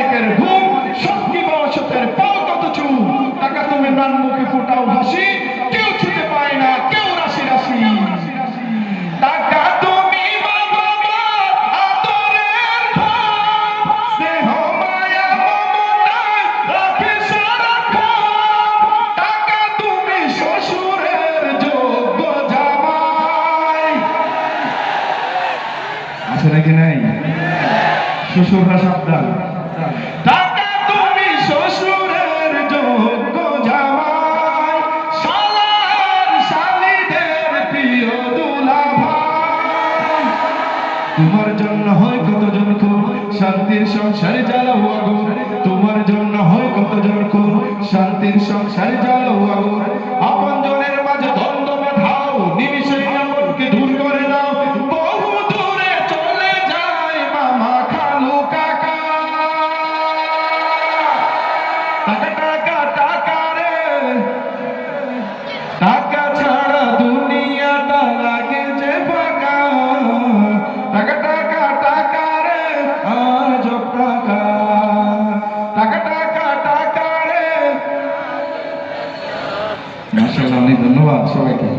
অনেকের ঘুম সবকি বসতের পাও কত চুল টাকা তুমি নান মুখে ফুটাও হাসি, কেউ ছুতে পায় না, কেউ রাশি রাশি। টাকা আছে শ্বশুররা সাবধান। তোমার জন্য হয় কতজন খুন? শান্তির সংসারে জ্বালাও আগুন। তোমার জন্য হয় কতজন খুন? শান্তির সংসারে জ্বালাও মাসাল্লাহ অনেক ধন্যবাদ সবাইকে।